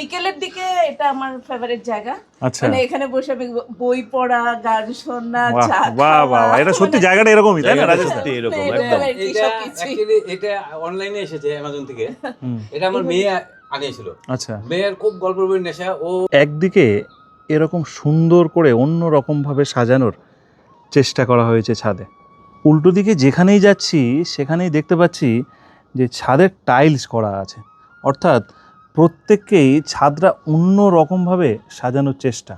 বিকেলের দিকে এটা আমার ফেভারিট জায়গা। আচ্ছা। মানে এখানে বসে আমি বই পড়া গান শোনা চা বাহ বাহ এটা সত্যি মানে জায়গাটা এরকমই তাই না জায়গাটা সত্যি এরকম একদম। এটা অ্যাকচুয়ালি এটা অনলাইনে এসেছে অ্যামাজন থেকে। এটা আমার মেয়ে আনিয়েছিল আচ্ছা। মেয়ের খুব গল্প বই নেশা ও একদিকে এরকম সুন্দর করে অন্য রকমভাবে সাজানোর চেষ্টা করা হয়েছে ছাদে। উল্টো দিকে যেখানেই যাচ্ছি সেখানেই দেখতে পাচ্ছি যে ছাদের টাইলস করা আছে। অর্থাৎ প্রত্যেককেই ছাদরা অন্য রকমভাবে সাজানোর চেষ্টা।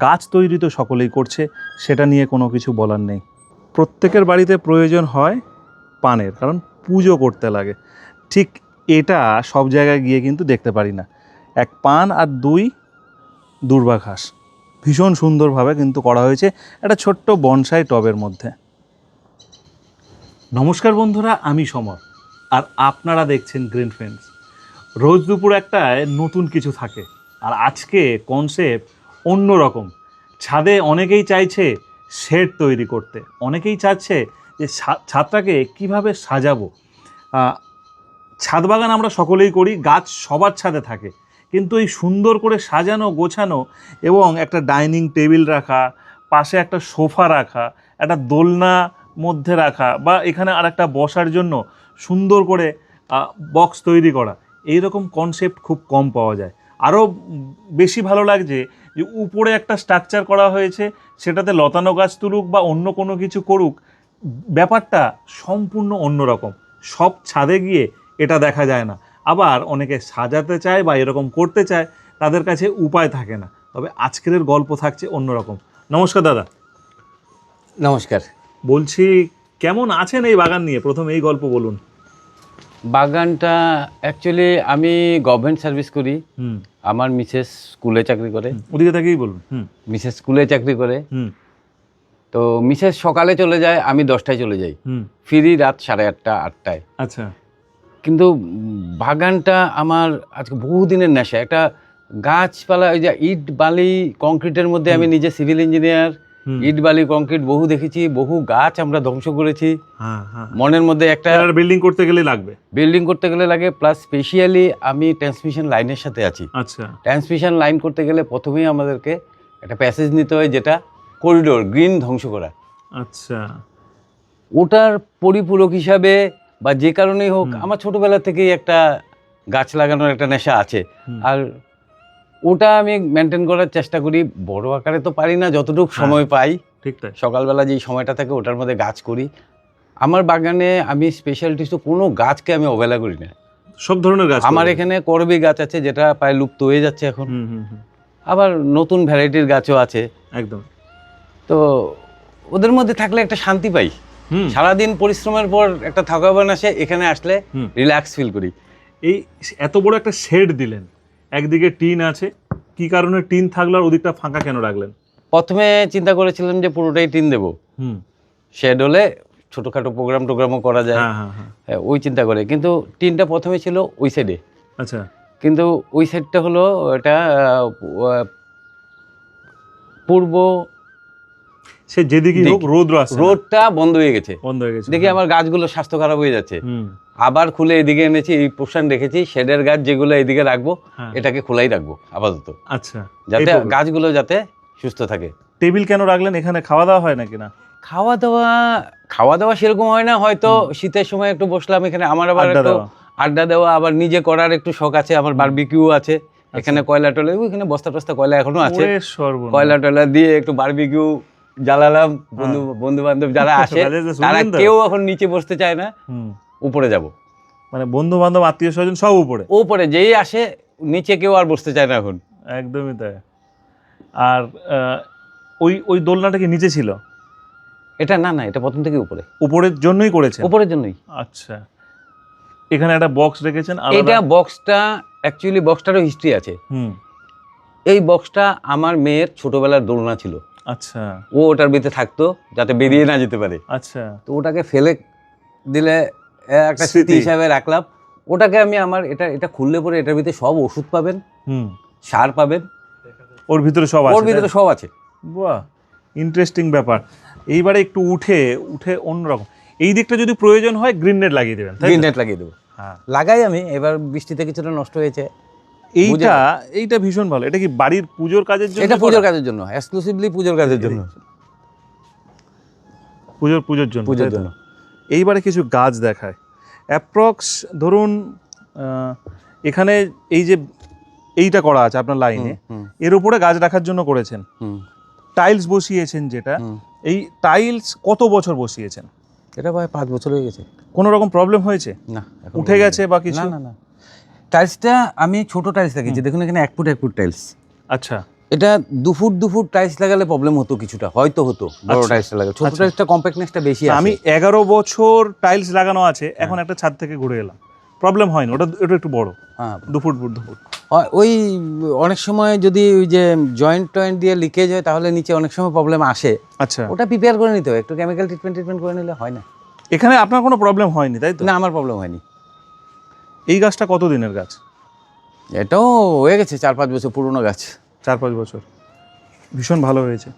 গাছ তৈরি তো সকলেই করছে, সেটা নিয়ে কোনো কিছু বলার নেই। প্রত্যেকের বাড়িতে প্রয়োজন হয় পানের, কারণ পুজো করতে লাগে। ঠিক এটা সব জায়গায় গিয়ে কিন্তু দেখতে পারি না। এক পান আর দুই দুর্বা ঘাস। ভীষণ সুন্দরভাবে কিন্তু করা হয়েছে একটা ছোট্ট বনসাই টবের মধ্যে। নমস্কার বন্ধুরা, আমি সমর। আর আপনারা দেখছেন গ্রিন ফ্রেন্ডস রোজ দুপুর একটায় নতুন কিছু থাকে। আর আজকে কনসেপ্ট অন্য রকম। ছাদে অনেকেই চাইছে শেড তৈরি করতে। অনেকেই চাচ্ছে যে ছাদটাকে কীভাবে সাজাবো। ছাদ বাগান আমরা সকলেই করি, গাছ সবার ছাদে থাকে। কিন্তু এই সুন্দর করে সাজানো, গোছানো এবং একটা ডাইনিং টেবিল রাখা, পাশে একটা সোফা রাখা, একটা দোলনা মধ্যে রাখা বা এখানে আর একটা বসার জন্য সুন্দর করে বক্স তৈরি করা। এই রকম কনসেপ্ট খুব কম পাওয়া যায়। আরও বেশি ভালো লাগছে যে উপরে একটা স্ট্রাকচার করা হয়েছে সেটাতে লতানো গাছ তুলুক বা অন্য কোনো কিছু করুক ব্যাপারটা সম্পূর্ণ অন্যরকম। সব ছাদে গিয়ে এটা দেখা যায় না। আবার অনেকে সাজাতে চায় বা এরকম করতে চায় তাদের কাছে উপায় থাকে না। তবে আজকের গল্প থাকছে অন্যরকম। নমস্কার দাদা। নমস্কার। বলছি কেমন আছেন এই বাগান নিয়ে? প্রথম এই গল্প বলুন। বাগানটা অ্যাকচুয়ালি আমি গভর্নমেন্ট সার্ভিস করি। হুম। আমার মিসেস স্কুলে চাকরি করে। ওদিকে থেকেই বলুন। হুম। মিসেস স্কুলে চাকরি করে। তো মিসেস সকালে চলে যায় আমি দশটায় চলে যাই। হুম। ফিরি রাত সাড়ে আটটা আটটায়। আচ্ছা। কিন্তু বাগানটা আমার আজকে বহুদিনের নেশা। একটা গাছপালা ওই যে ইট বালি কংক্রিটের মধ্যে আমি নিজে সিভিল ইঞ্জিনিয়ার। ইট বালি কংক্রিট বহু দেখেছি বহু গাছ আমরা ধ্বংস করেছি। হ্যাঁ হ্যাঁ। মনের মধ্যে একটা বিল্ডিং করতে গেলে লাগবে। বিল্ডিং করতে গেলে লাগে প্লাস স্পেশালি আমি ট্রান্সমিশন লাইনের সাথে আছি। আচ্ছা। ট্রান্সমিশন লাইন করতে গেলে প্রথমেই আমাদেরকে একটা প্যাসেজ নিতে হয় যেটা করিডোর গ্রিন ধ্বংস করা। আচ্ছা। ওটার পরিপূরক হিসাবে বা যে কারণেই হোক আমার ছোটবেলা থেকেই একটা গাছ লাগানোর একটা নেশা আছে। আর ওটা আমি মেনটেন করার চেষ্টা করি। বড় আকারে তো পারি না যতটুকু হ্যাঁ। সময় পাই। ঠিক তাই। সকালবেলা যেই সময়টা থাকে ওটার মধ্যে গাছ করি। আমার বাগানে আমি স্পেশাল টিস্যু কোনো গাছকে আমি অবহেলা করি না। সব ধরনের গাছ আমার এখানে করবি গাছ আছে যেটা প্রায় লুপ্ত হয়ে যাচ্ছে এখন। আবার নতুন ভ্যারাইটির গাছও আছে। একদম। তো ওদের মধ্যে থাকলে একটা শান্তি পাই। সারাদিন পরিশ্রমের পর একটা থাকাবান আসে এখানে আসলে রিল্যাক্স ফিল করি। এই এত বড় একটা শেড দিলেন। একদিকে টিন আছে কি কারণে টিন থাকল আর ওদিকটা ফাঁকা কেন রাখলেন? প্রথমে চিন্তা করেছিলাম যে পুরোটাই টিন দেবো। হুম। শেড হলে ছোটোখাটো প্রোগ্রাম টোগ্রামও করা যায়। হ্যাঁ হ্যাঁ হ্যাঁ। হ্যাঁ, ওই চিন্তা করে। কিন্তু টিনটা প্রথমে ছিল ওই সাইডে আচ্ছা। কিন্তু ওই সাইডটা হলো এটা পূর্ব সে হোক রোদ্র আসছে না। রোডটা বন্ধ হয়ে গেছে। বন্ধ হয়ে গেছে দেখি আমার গাছগুলো স্বাস্থ্য খারাপ হয়ে যাচ্ছে। আবার খুলে এদিকে এনেছি এই পোর্শন রেখেছি শেডের গাছ যেগুলো এদিকে রাখব হ্যাঁ। এটাকে খোলাই রাখব আপাতত। আচ্ছা। যাতে গাছগুলো যাতে সুস্থ থাকে। টেবিল কেন রাখলেন? এখানে খাওয়া দাওয়া হয় নাকি না? খাওয়া দাওয়া খাওয়া দাওয়া সেরকম হয় না হয়তো শীতের সময় একটু বসলাম এখানে আমার আবার আড্ডা একটু দেওয়া। আড্ডা দেওয়া আবার নিজে করার একটু শখ আছে আমার বারবিকিউ আছে এখানে কয়লা টয়লা ওইখানে বস্তা টস্তা কয়লা এখনও আছে। কয়লা টয়লা দিয়ে একটু বারবিকিউ জ্বালালাম বন্ধু বন্ধু বান্ধব যারা আসে তারা কেউ এখন নিচে বসতে চায় না উপরে যাব। মানে বন্ধু বান্ধব আত্মীয় স্বজন সব উপরে? উপরে যেই আসে নিচে কেউ আর বসতে চায় না এখন। একদমই তাই। আর ওই ওই দোলনাটা কি নিচে ছিল? এটা না না এটা প্রথম থেকে উপরে। উপরের জন্যই করেছে উপরের জন্যই। আচ্ছা। এখানে একটা বক্স রেখেছেন এটা বক্সটা অ্যাকচুয়ালি বক্সটারও হিস্ট্রি আছে। হুম। এই বক্সটা আমার মেয়ের ছোটবেলার দোলনা ছিল। আচ্ছা। ও ওটার ভিতরে থাকতো যাতে বেরিয়ে না যেতে পারে। আচ্ছা। তো ওটাকে ফেলে দিলে একটা স্মৃতি। হিসাবে রাখলাম। ওটাকে আমি আমার এটা এটা খুললে পরে এটার ভিতরে সব ওষুধ পাবেন হুম। সার পাবেন। ওর ভিতরে সব আছে ওর ভিতরে সব আছে। বাহ ইন্টারেস্টিং ব্যাপার। এইবারে একটু উঠে উঠে অন্যরকম। এই দিকটা যদি প্রয়োজন হয় গ্রিন নেট লাগিয়ে দেবেন গ্রিন নেট লাগিয়ে দেবো। হ্যাঁ। লাগাই আমি এবার বৃষ্টিতে কিছুটা নষ্ট হয়েছে। এইটা এইটা ভীষণ ভালো। এটা কি বাড়ির পুজোর কাজের জন্য এটা? পুজোর কাজের জন্য এক্সক্লুসিভলি পুজোর কাজের জন্য। পুজোর পুজোর জন্য পুজোর জন্য। এইবারে কিছু গাছ দেখায়। অ্যাপ্রক্স ধরুন এখানে এই যে এইটা করা আছে আপনার লাইনে এর উপরে গাছ রাখার জন্য করেছেন। হুম, টাইলস বসিয়েছেন যেটা এই টাইলস কত বছর বসিয়েছেন? এটা প্রায় পাঁচ বছর হয়ে গেছে। কোনো রকম প্রবলেম হয়েছে? না উঠে গেছে। বা কিছু? না না না। টাইলসটা আমি ছোট টাইলস লাগিয়েছি দেখুন এখানে এক ফুট এক ফুট টাইলস। আচ্ছা। এটা দু ফুট দু ফুট টাইলস লাগালে প্রবলেম হতো কিছুটা হয়তো হতো বড় আচ্ছা। টাইলসটা লাগে ছোট আচ্ছা। টাইলসটা কম্প্যাক্টনেসটা বেশি আছে আমি এগারো বছর টাইলস লাগানো আছে এখন একটা ছাদ থেকে ঘুরে এলাম। প্রবলেম হয়নি ওটা ওটা একটু বড়। হ্যাঁ। দু ফুট ফুট দু ফুট। হয়- ওই অনেক সময় যদি ওই যে জয়েন্ট টয়েন্ট দিয়ে লিকেজ হয় তাহলে নিচে অনেক সময় প্রবলেম আসে। আচ্ছা। ওটা প্রিপেয়ার করে নিতে হয় একটু কেমিক্যাল ট্রিটমেন্ট ট্রিটমেন্ট করে নিলে হয় না। এখানে আপনার কোনো প্রবলেম হয়নি তাই তো? না আমার প্রবলেম হয়নি। এই গাছটা কত দিনের গাছ? এটাও হয়ে গেছে চার পাঁচ বছর পুরনো গাছ। চার পাঁচ বছর। ভীষণ ভালো হয়েছে।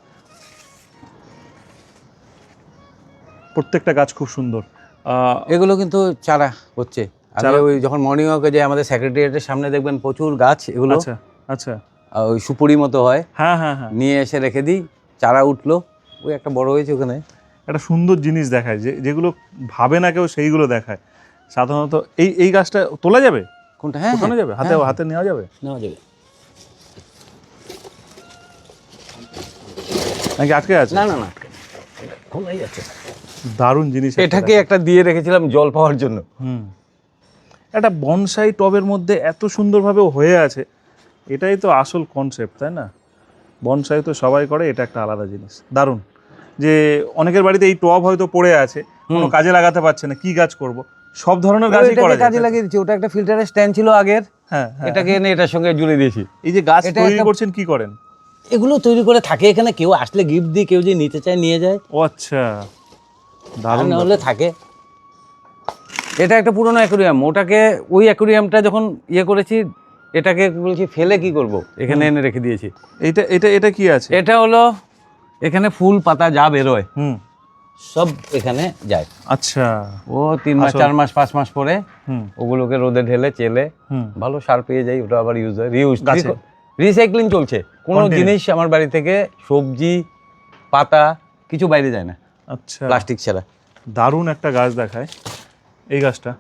প্রত্যেকটা গাছ খুব সুন্দর। এগুলো কিন্তু চারা হচ্ছে। চারা? ওই যখন মর্নিং ওয়াকে যাই আমাদের সেক্রেটারিয়েটের সামনে দেখবেন প্রচুর গাছ এগুলো আচ্ছা আচ্ছা। ওই সুপুরি মতো হয়। হ্যাঁ হ্যাঁ হ্যাঁ। নিয়ে এসে রেখে দিই চারা উঠল। ওই একটা বড় হয়েছে ওখানে। একটা সুন্দর জিনিস দেখায় যে যেগুলো ভাবে না কেউ সেইগুলো দেখায়। সাধারণত এই এই গাছটা তোলা যাবে? কোনটা? হ্যাঁ ওঠানো যাবে? হাতে হ্যাঁ, হাতে নেওয়া যাবে? নেওয়া যাবে। নাকি আটকে আছে? না না না। খোলাই যাচ্ছে দারুণ জিনিস এটাকে একটা দিয়ে রেখেছিলাম জল পাওয়ার জন্য। হুম। একটা বনসাই টবের মধ্যে এত সুন্দরভাবে হয়ে আছে এটাই তো আসল কনসেপ্ট তাই না? বনসাই তো সবাই করে এটা একটা আলাদা জিনিস। দারুণ। যে অনেকের বাড়িতে এই টব হয়তো পড়ে আছে কোনো কাজে লাগাতে পারছে না কি গাছ করব? সব ধরনের গাছই করা যায়। কাজে লাগিয়ে দিচ্ছি। ওটা একটা ফিল্টারের স্ট্যান্ড ছিল আগের। হ্যাঁ হ্যাঁ। এটাকে এনে এটার সঙ্গে জুড়ে দিয়েছি। এই যে গাছ তৈরি করছেন কি করেন? এগুলো তৈরি করে থাকে এখানে। কেউ আসলে গিফট দিয়ে কেউ যে নিতে চায় নিয়ে যায়। ও আচ্ছা। দারুণ না হলে থাকে। এটা একটা পুরনো অ্যাকুরিয়াম ওটাকে ওই অ্যাকুরিয়ামটা যখন ইয়ে করেছি এটাকে বলছি ফেলে কি করব? এখানে এনে রেখে দিয়েছি। এটা এটা এটা কি আছে? এটা হলো এখানে ফুল পাতা যা বেরোয়। হুম। সব এখানে যায়। আচ্ছা। ও তিন মাস চার মাস পাঁচ মাস পরে হুম। ওগুলোকে রোদে ঢেলে চেলে হুম। ভালো সার পেয়ে যাই ওটা আবার ইউজ হয়। রিউজ রিসাইক্লিং চলছে। কোনো জিনিস আমার বাড়ি থেকে সবজি পাতা কিছু বাইরে যায় না। আচ্ছা। প্লাস্টিক ছাড়া। দারুণ একটা গাছ দেখায়। এই গাছটা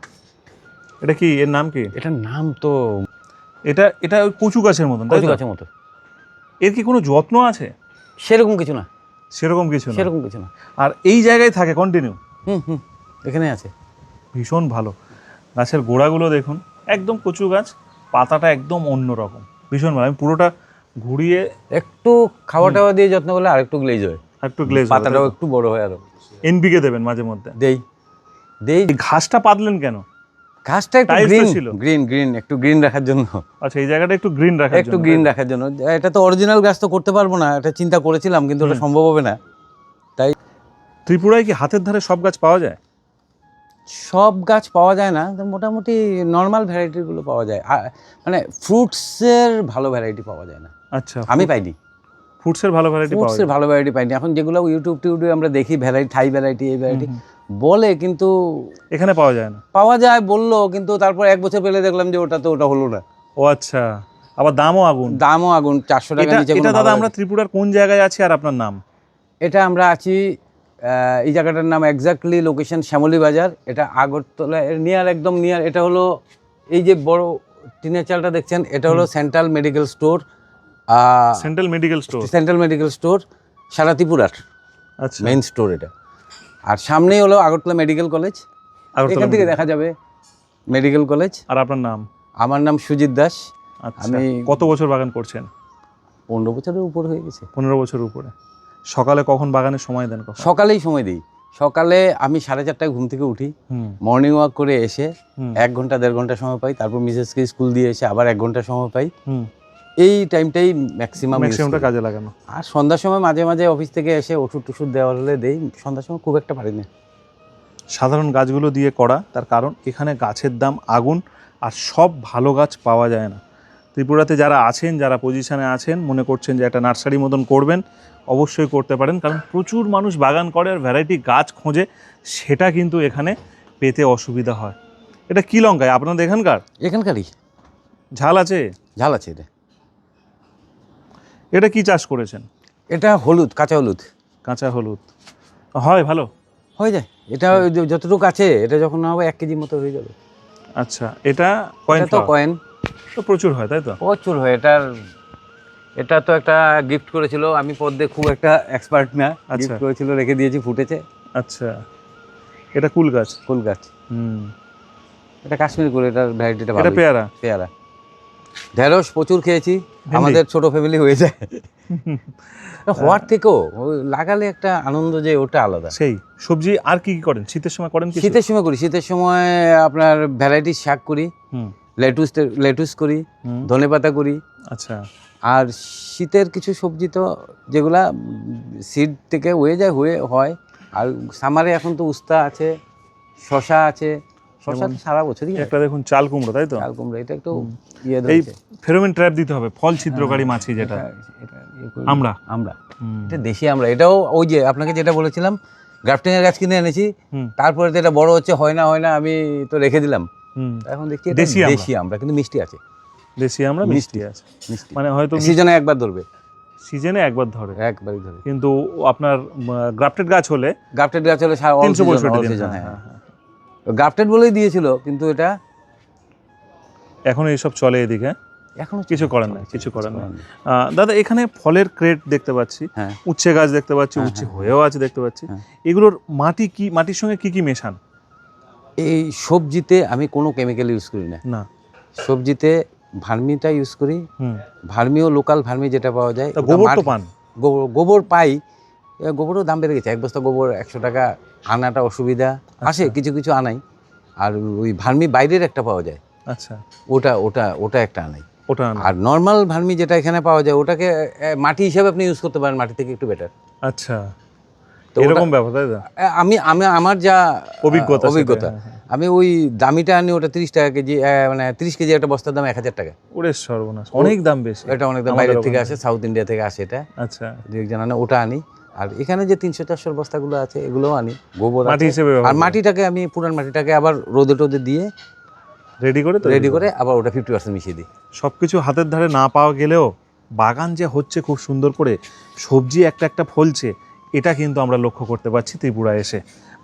এটা কি এর নাম কি? এটার নাম তো এটা এটা কচু গাছের মতন কচু গাছের মতো। এর কি কোনো যত্ন আছে? সেরকম কিছু না। সেরকম কিছু না। সেরকম কিছু না। আর এই জায়গায় থাকে কন্টিনিউ হুম হুম এখানে আছে। ভীষণ ভালো। গাছের গোড়াগুলো দেখুন একদম কচু গাছ পাতাটা একদম অন্য রকম। ভীষণ ভালো। আমি পুরোটা ঘুরিয়ে একটু খাওয়া টাওয়া দিয়ে যত্ন করলে আরেকটু গ্লেজ হয়। একটু গ্লেজ পাতাটাও একটু বড় হয় আরও। এনপিকে দেবেন মাঝে মধ্যে। দেই। দেই ঘাসটা পাতলেন কেন? ঘাসটা একটু গ্রিন গ্রিন গ্রিন একটু গ্রিন রাখার জন্য। আচ্ছা এই জায়গাটা একটু গ্রিন রাখার একটু গ্রিন রাখার জন্য। এটা তো অরিজিনাল গাছ তো করতে পারব না এটা চিন্তা করেছিলাম কিন্তু ওটা সম্ভব হবে না। তাই ত্রিপুরায় কি হাতের ধারে সব গাছ পাওয়া যায়? সব গাছ পাওয়া যায় না মোটামুটি নর্মাল ভ্যারাইটিগুলো পাওয়া যায়। মানে ফ্রুটসের ভালো ভ্যারাইটি পাওয়া যায় না। আচ্ছা আমি পাইনি। ফ্রুটসের ভালো ভ্যারাইটি ফ্রুটসের ভালো ভ্যারাইটি পাইনি। এখন যেগুলো ইউটিউব টিউবে আমরা দেখি ভ্যারাইটি থাই ভ্যারাইটি এই ভ্যারাইটি বলে কিন্তু এখানে পাওয়া যায় না। পাওয়া যায় বলল কিন্তু তারপর এক বছর পেলে দেখলাম যে ওটা তো ওটা হলো না। ও আচ্ছা আবার দামও আগুন। দামও আগুন চারশো টাকা নিচে এটা দাদা আমরা ত্রিপুরার কোন জায়গায় আছি আর আপনার নাম? এটা আমরা আছি এই জায়গাটার নাম এক্স্যাক্টলি লোকেশন শ্যামলী বাজার। এটা আগরতলা নিয়ার একদম নিয়ার এটা হলো এই যে বড় টিনের চালটা দেখছেন এটা হলো central medical store central medical store central medical store সারা ত্রিপুরার। আচ্ছা। মেইন স্টোর এটা। আর সামনেই হলো আগরতলা মেডিকেল কলেজ। এখান থেকে দেখা যাবে মেডিকেল কলেজ। আর আপনার নাম? আমার নাম সুজিত দাস। আচ্ছা আমি- কত বছর বাগান করছেন? পনেরো বছরের উপর হয়ে গেছে। পনেরো বছর উপরে। সকালে কখন বাগানে সময় দেন সকালেই সময় দিই। সকালে আমি সাড়ে চারটায় ঘুম থেকে উঠি। মর্নিং ওয়াক করে এসে এক ঘণ্টা দেড় ঘণ্টা সময় পাই। তারপর মিসেসকে স্কুল দিয়ে এসে আবার এক ঘণ্টা সময় পাই। এই টাইমটাই ম্যাক্সিমাম ম্যাক্সিমামটা কাজে লাগানো। আর সন্ধ্যার সময় মাঝে মাঝে অফিস থেকে এসে ওষুধ টষুধ দেওয়া হলে দেই। সন্ধ্যার সময় খুব একটা পারি না। সাধারণ গাছগুলো দিয়ে করা তার কারণ এখানে গাছের দাম আগুন আর সব ভালো গাছ পাওয়া যায় না। ত্রিপুরাতে যারা আছেন যারা পজিশনে আছেন মনে করছেন যে একটা নার্সারি মতন করবেন অবশ্যই করতে পারেন। কারণ প্রচুর মানুষ বাগান করে আর ভ্যারাইটি গাছ খোঁজে সেটা কিন্তু এখানে পেতে অসুবিধা হয়। এটা কী লঙ্কায়? আপনাদের এখানকার? এখানকারই। ঝাল আছে? ঝাল আছে এটা। এটা কি চাষ করেছেন? এটা হলুদ কাঁচা হলুদ। কাঁচা হলুদ। হয় ভালো? হয়ে যায়। এটা যতটুকু আছে এটা যখন হবে এক কেজি মতো হয়ে যাবে। আচ্ছা এটা কয়েন তো কয়েন। তো প্রচুর হয় তাই তো? প্রচুর হয় এটার এটা তো একটা গিফট করেছিল। আমি পদ্মে খুব একটা এক্সপার্ট না। আচ্ছা। গিফট করেছিল রেখে দিয়েছি ফুটেছে। আচ্ছা। এটা কুল গাছ? কুল গাছ। হুম। এটা কাশ্মীর করে এটার ভ্যারাইটিটা ভালো এটা পেয়ারা? পেয়ারা। ঢেঁড়স প্রচুর খেয়েছি। আমাদের ছোট ফ্যামিলি হয়ে যায়। হওয়ার থেকেও? লাগালে একটা আনন্দ যে ওটা আলাদা। সেই সবজি আর কি কি করেন? শীতের সময় করেন শীতের সময় করি। শীতের সময় আপনার ভ্যারাইটি শাক করি লেটুস লেটুস করি ধনে পাতা করি। আচ্ছা। আর শীতের কিছু সবজি তো যেগুলা সিড থেকে হয়ে যায় হয়ে হয়। আর সামারে এখন তো উস্তা আছে শশা আছে। শশা সারা বছরই একটা দেখুন চাল কুমড়ো তাই তো? চাল কুমড়ো এটা একটু এই ধরেছে। ফেরোমেন ট্র্যাপ দিতে হবে ফল ছিদ্রকারী মাছি যেটা। ইয়ে আমরা? আমরা। এটা দেশি আমরা। এটাও ওই যে আপনাকে যেটা বলেছিলাম গ্রাফটিং এর গাছ কিনে এনেছি তারপরে তো এটা বড় হচ্ছে হয় না হয় না আমি তো রেখে দিলাম। এখন দেখছি দেশি। দেশি আমরা কিন্তু মিষ্টি আছে। দেশি আমরা মিষ্টি আছে। মানে হয়তো সিজনে একবার ধরবে। সিজনে একবার ধরে। একবারই ধরে। কিন্তু আপনার গ্রাফটেড গাছ হলে গ্রাফটেড গাছ হলে সারা তিনশো পঁয়ষট্টি দিন হ্যাঁ, হ্যাঁ হ্যাঁ, গ্রাফটেড বলেই দিয়েছিল কিন্তু এটা হ্যাঁ। এখন এইসব চলে এদিকে। এখনও কিছু করার না কিছু নেই। আহ, দাদা এখানে ফলের ক্রেট দেখতে পাচ্ছি হ্যাঁ। উচ্ছে গাছ দেখতে পাচ্ছি হ্যাঁ, উচ্ছে হ্যাঁ। হয়েও আছে দেখতে পাচ্ছি। এগুলোর মাটি কি মাটির সঙ্গে কি কি মেশান? এই সবজিতে আমি কোনো কেমিক্যাল ইউজ করি না। না। সবজিতে ভার্মিটা ইউজ করি। হুম। ভার্মিও লোকাল ভার্মি যেটা পাওয়া যায় গোবর তো পান? গোবর গোবর পাই। গোবরও দাম বেড়ে গেছে। এক বস্তা গোবর একশো টাকা আনাটা অসুবিধা। আসে আচ্ছা। কিছু কিছু আনাই। আর ওই ভার্মি বাইরের একটা পাওয়া যায়। আচ্ছা। ওটা ওটা ওটা একটা আনাই। ওটা আর নর্মাল ভার্মি যেটা এখানে পাওয়া যায় ওটাকে মাটি হিসাবে আপনি ইউজ করতে পারেন মাটি থেকে একটু বেটার আচ্ছা। এরকম ব্যাপার তাই আমি আমি আমার যা অভিজ্ঞতা অভিজ্ঞতা। হ্যাঁ, হ্যাঁ। আমি ওই দামিটা আনি ওটা তিরিশ টাকা কেজি মানে তিরিশ কেজি একটা বস্তার দাম এক হাজার টাকা। ওরে সর্বনাশ অনেক দাম বেশি। এটা অনেক দাম বাইরের থেকে আসে সাউথ ইন্ডিয়া থেকে আসে এটা। আচ্ছা। দু একজন আনে ওটা আনি। আর এখানে যে তিনশো চারশো বস্তাগুলো আছে এগুলোও আনি গোবর মাটি হিসেবে আর মাটিটাকে আমি পুরান মাটিটাকে আবার রোদে টোদে দিয়ে রেডি করে তো রেডি করে। আবার ওটা ফিফটি পার্সেন্ট মিশিয়ে দিই। সব কিছু হাতের ধারে না পাওয়া গেলেও বাগান যে হচ্ছে খুব সুন্দর করে সবজি একটা একটা ফলছে এটা কিন্তু আমরা লক্ষ্য করতে পারছি ত্রিপুরা এসে।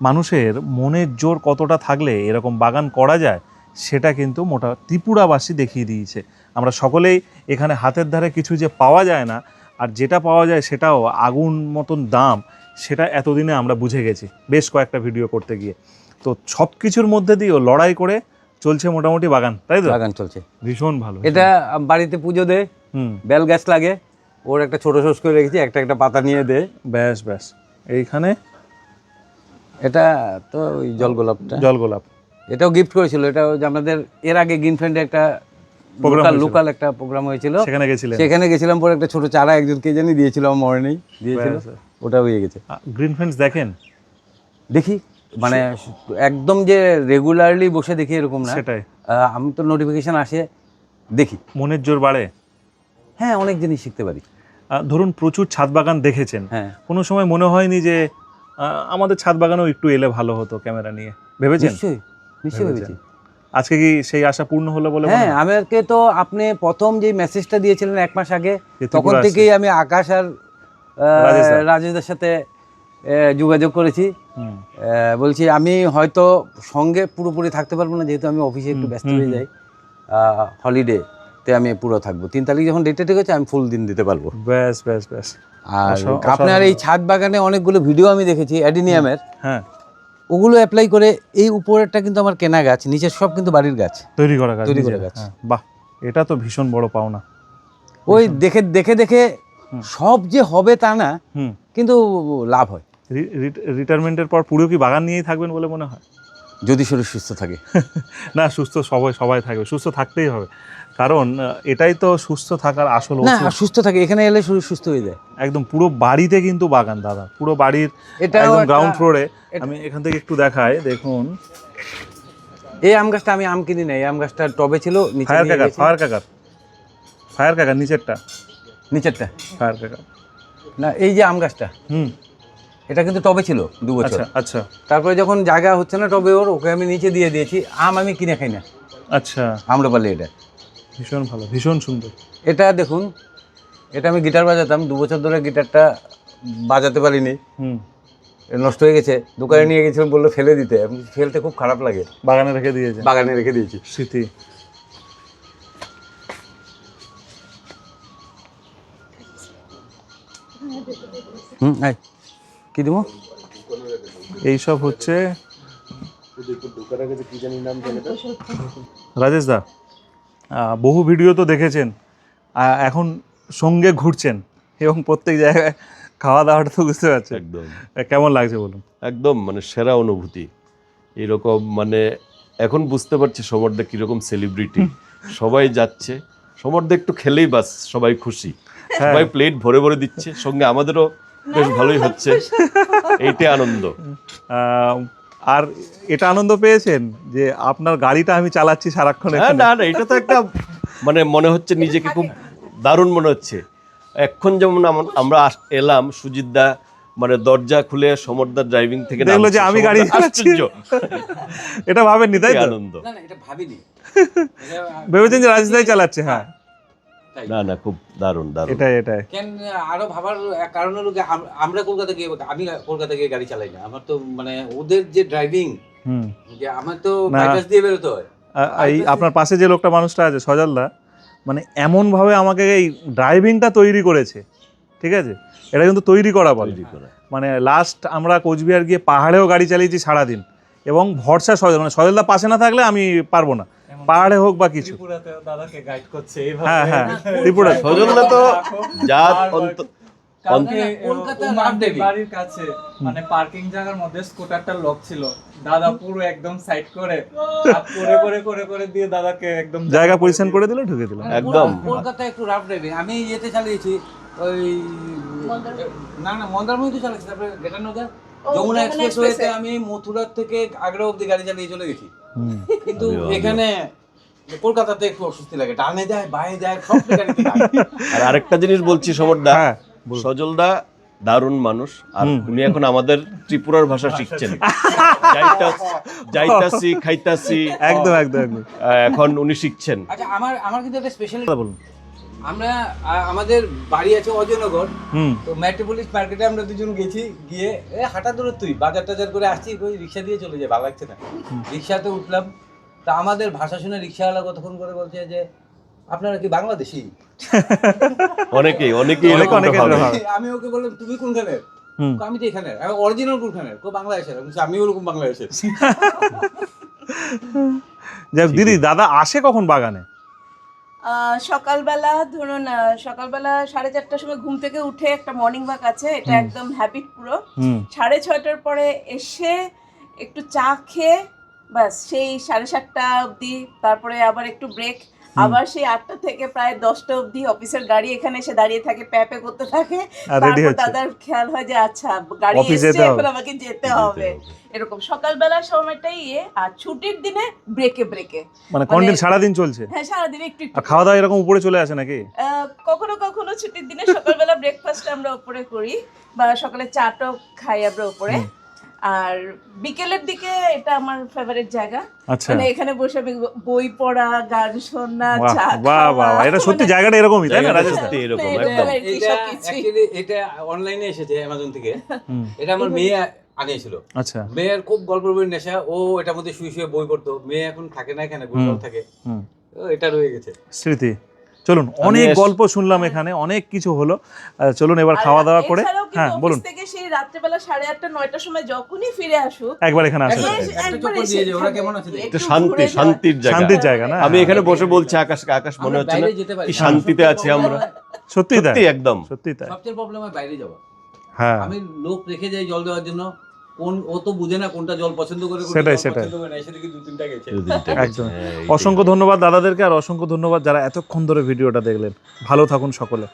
মানুষের মনের জোর কতটা থাকলে এরকম বাগান করা যায় সেটা কিন্তু মোটা ত্রিপুরাবাসী দেখিয়ে দিয়েছে। আমরা সকলেই এখানে হাতের ধারে কিছু যে পাওয়া যায় না আর যেটা পাওয়া যায় সেটাও আগুন মতন দাম সেটা এতদিনে আমরা বুঝে গেছি বেশ কয়েকটা ভিডিও করতে গিয়ে। তো সব কিছুর মধ্যে দিয়েও লড়াই করে চলছে মোটামুটি বাগান তাই তো? বাগান চলছে। ভীষণ ভালো এটা বাড়িতে পুজো দে হুম। বেল গাছ লাগে ওর একটা ছোট শোষ করে রেখেছি একটা একটা পাতা নিয়ে দে। ব্যাস ব্যাস। এইখানে? এটা তো ওই জল গোলাপটা। জল গোলাপ। এটাও গিফট করেছিল এটা ওই যে আমাদের এর আগে গ্রিন ফ্রেন্ডে একটা লোকাল লোকাল একটা প্রোগ্রাম হয়েছিল। সেখানে গেছিলেন। সেখানে গেছিলাম পরে একটা ছোট চারা একজন কে জানি দিয়েছিল আমার মনে নেই দিয়েছিল। ওটা হয়ে গেছে। গ্রিন ফ্রেন্ডস দেখেন? দেখি। মানে একদম যে রেগুলারলি বসে দেখি এরকম না। সেটাই। আমি তো নোটিফিকেশন আসে দেখি। মনের জোর বাড়ে? হ্যাঁ অনেক জিনিস শিখতে পারি। ধরুন প্রচুর ছাদ বাগান দেখেছেন। হ্যাঁ। কোনো সময় মনে হয়নি যে আমাদের ছাদ বাগানেও একটু এলে ভালো হতো ক্যামেরা নিয়ে। ভেবেছেন? নিশ্চয়ই নিশ্চয়ই ভেবেছি। আজকে কি সেই আশা পূর্ণ হলো বলে হ্যাঁ আমাকে তো আপনি প্রথম যে মেসেজটা দিয়েছিলেন এক মাস আগে তখন থেকেই আমি আকাশ আর। রাজেশদের সাথে যোগাযোগ করেছি। বলছি আমি হয়তো সঙ্গে পুরোপুরি থাকতে পারব না যেহেতু আমি অফিসে একটু ব্যস্ত হয়ে যাই। হলিডে তে আমি পুরো থাকব। তিন তারিখ যখন ডেটে ঠিক আছে আমি ফুল দিন দিতে পারব। ব্যাস ব্যাস ব্যাস। আর আপনার এই ছাদ বাগানে অনেকগুলো ভিডিও আমি দেখেছি অ্যাডিনিয়ামের। হ্যাঁ। ওগুলো অ্যাপ্লাই করে এই উপরেরটা কিন্তু আমার কেনা গাছ নিচের সব কিন্তু বাড়ির গাছ। তৈরি করা গাছ তৈরি করা গাছ। হ্যাঁ, বাহ এটা তো ভীষণ বড় পাওনা। ওই দেখে দেখে দেখে সব যে হবে তা না কিন্তু লাভ হয়। রিটায়ারমেন্টের পর পুরো কি বাগান নিয়েই থাকবেন বলে মনে হয়? যদি শরীর সুস্থ থাকে। না সুস্থ সবাই সবাই থাকবে। সুস্থ থাকতেই হবে। কারণ এটাই তো সুস্থ থাকার আসল না সুস্থ থাকে এখানে এলে শরীর সুস্থ হয়ে যায়। একদম পুরো বাড়িতে কিন্তু বাগান দাদা। পুরো বাড়ির এটাও একদম গ্রাউন্ড ফ্লোরে আমি এখান থেকে একটু দেখাই দেখুন। এই আম গাছটা আমি আম কিনি নাই। এই আম গাছটা টবে ছিল ফায়ার কাকার ফায়ার কাকার। ফায়ার কাকার নিচেরটা। নিচেরটা। ফায়ার কাকার। না এই যে আম গাছটা। হুম। এটা কিন্তু টবে ছিল দু বছর। আচ্ছা আচ্ছা। তারপরে যখন জায়গা হচ্ছে না টবে ওর ওকে আমি নিচে দিয়ে দিয়েছি আম আমি কিনে খাই না। আচ্ছা। আমরা পারলে এটা। ভীষণ ভালো ভীষণ সুন্দর। এটা দেখুন এটা আমি গিটার বাজাতাম দু বছর ধরে গিটারটা বাজাতে পারিনি। হুম। নষ্ট হয়ে গেছে দোকানে নিয়ে গেছিলাম বলল ফেলে দিতে। ফেলতে খুব খারাপ লাগে। বাগানে রেখে দিয়েছে বাগানে রেখে দিয়েছি। স্মৃতি। হুম আয়। কি দেবো? এইসব হচ্ছে রাজেশ দা বহু ভিডিও তো দেখেছেন এখন সঙ্গে ঘুরছেন এবং প্রত্যেক জায়গায় খাওয়া দাওয়াটা তো বুঝতে পারছেন। একদম। কেমন লাগছে বলুন? একদম মানে সেরা অনুভূতি। এরকম মানে এখন বুঝতে পারছি সমরদা কীরকম সেলিব্রিটি সবাই যাচ্ছে। সমরদা একটু খেলেই বাস সবাই খুশি। সবাই প্লেট ভরে ভরে দিচ্ছে। সঙ্গে আমাদেরও বেশ ভালোই হচ্ছে। এইটাই আনন্দ। আর এটা আনন্দ পেয়েছেন? যে আপনার গাড়িটা আমি চালাচ্ছি সারাক্ষণ হ্যাঁ না না এটা তো একটা মানে মনে হচ্ছে নিজেকে খুব দারুণ মনে হচ্ছে। এখন যেমন আমরা আস- এলাম সুজিত দা মানে দরজা খুলে সমরদার ড্রাইভিং থেকে দেখল যে আমি গাড়ি চালাচ্ছি। আশ্চর্য। এটা ভাবেননি তাই তো? আনন্দ। না না এটা ভাবিনি। ভেবেছেন যে রাজেশ দাই চালাচ্ছে হ্যাঁ। না না খুব দারুণ দারুণ। এটাই এটাই। কেন আরও ভাবার এক কারণ হলো কি, আমরা কলকাতা গিয়ে আমি কলকাতা গিয়ে গাড়ি চালাই না। আমার তো মানে ওদের যে ড্রাইভিং হুম। যে আমার তো বাইপাস দিয়ে বেরোতে হয়। এই আপনার পাশে যে লোকটা মানুষটা আছে সজলদা মানে এমনভাবে আমাকে এই ড্রাইভিংটা তৈরি করেছে ঠিক আছে? এটা কিন্তু তৈরি করা বলে। তৈরি করা। মানে লাস্ট আমরা কোচবিহার গিয়ে পাহাড়েও গাড়ি চালিয়েছি সারাদিন এবং ভরসা সজল মানে সজলদা পাশে না থাকলে আমি পারব না। পাহাড়ে হোক বা কিছু। দাদাকে গাইড করছে হ্যাঁ হ্যাঁ ত্রিপুরা। সজলদা তো। বাড়ির কাছে মানে পার্কিং জায়গার মধ্যে স্কুটারটা লক ছিল। দাদা পুরো একদম সাইড করে করে করে করে করে দিয়ে দাদাকে একদম জায়গা পরিষ্কার করে দিল ঢুকে দিল। একদম। কলকাতা একটু রাফ ড্রাইভিং আমি ইয়েতে চালিয়েছি ওই না না মন্দারমণি তো চালিয়েছি। তারপরে যমুনা আমি মথুরার থেকে আগ্রা অব্দি গাড়ি চালিয়ে চলে গেছি। কিন্তু। এখানে কলকাতাতে একটু অস্বস্তি লাগে। ডানে যায় বাইরে যায় সব আর আরেকটা জিনিস বলছি সমরদা হ্যাঁ সজলদা দারুণ মানুষ আর উনি এখন আমাদের ত্রিপুরার ভাষা শিখছেন। যাইতাছি খাইতাছি একদম একদম একদম। এখন উনি শিখছেন। আচ্ছা আমার আমার কিন্তু একটা স্পেশাল বলুন। আমরা আমাদের বাড়ি আছে অজয়নগর হুম। তো মেট্রোপলিস মার্কেটে আমরা দুজন গেছি গিয়ে এ হাঁটা দূর তুই বাজার টাজার করে আসছি রিক্সা দিয়ে চলে যায় ভালো লাগছে না। রিক্সাতে উঠলাম। তা আমাদের ভাষা শুনে রিক্সাওয়ালা কতক্ষণ করে বলছে যে আপনারা কি বাংলাদেশি? অনেকেই অনেকেই। আমি ওকে বললাম তুমি কোনখানের হুম। আমি তো এখানে অরিজিনাল কোনখানের কো বাংলাদেশের। আমি ওরকম বাংলাদেশের। যাই দিদি দাদা আসে কখন বাগানে? আহ, সকালবেলা ধরুন সকালবেলা সাড়ে চারটার সময় ঘুম থেকে উঠে একটা মর্নিং ওয়াক আছে এটা একদম হ্যাবিট পুরো। হুম। সাড়ে ছয়টার পরে এসে একটু চা খেয়ে ব্যাস সেই সাড়ে সাতটা অবধি তারপরে আবার একটু ব্রেক আবার সেই আটটা থেকে প্রায় দশটা অবধি অফিসের গাড়ি এখানে এসে দাঁড়িয়ে থাকে প্যাপে করতে থাকে। তারপর দাদার খেয়াল হয় যে আচ্ছা গাড়ি এসছে এখন আমাকে যেতে হবে। এরকম। সকালবেলার সময়টাই ইয়ে আর ছুটির দিনে ব্রেকে ব্রেকে মানে কন্টিনিউ সারাদিন চলছে? হ্যাঁ সারাদিন একটু একটু। আর খাওয়া দাওয়া এরকম উপরে চলে আসে নাকি? কখনো কখনো ছুটির দিনে সকালবেলা ব্রেকফাস্ট আমরা উপরে করি বা সকালে চাটাও খাই আমরা উপরে। আর বিকেলের দিকে এটা আমার ফেভারিট জায়গা। আচ্ছা। মানে এখানে বসে আমি বই পড়া গান শোনা চা বাহ বাহ এটা সত্যি জায়গাটা এরকমই তাই না? সত্যি এরকম এটা- একদম। এটা অ্যাকচুয়ালি এটা অনলাইনে এসেছে অ্যামাজন থেকে। এটা আমার মেয়ে আনিয়েছিল আচ্ছা। মেয়ের খুব গল্প বইয়ের নেশা ও এটার মধ্যে শুয়ে শুয়ে বই পড়তো। মেয়ে এখন থাকে না এখানে গুলগাঁও থাকে। হুম। ও, এটা রয়ে গেছে। স্মৃতি? চলুন অনেক গল্প শুনলাম এখানে অনেক কিছু হলো। চলুন এবার খাওয়া দাওয়া করে। হ্যাঁ বলুন। থেকে সেই রাত্রেবেলা সাড়ে আটটা নয়টার সময় যখনই ফিরে আসুক একবার এখানে আসুন। শান্তি শান্তির জায়গা। শান্তির জায়গা না? আমি এখানে বসে বলছি আকাশ আকাশ মনে হচ্ছে না কি শান্তিতে আছি আমরা। সত্যি তাই। একদম। সত্যি তাই। সবচেয়ে প্রবলেম হয় বাইরে যাওয়া। হ্যাঁ। আমি লোক রেখে যাই জল দেওয়ার জন্য কোন ও তো বুঝে না কোনটা জল পছন্দ করে সেটাই, সেটাই। একদম। অসংখ্য ধন্যবাদ দাদাদেরকে আর অসংখ্য ধন্যবাদ যারা এতক্ষণ ধরে ভিডিওটা দেখলেন। ভালো থাকুন সকলে।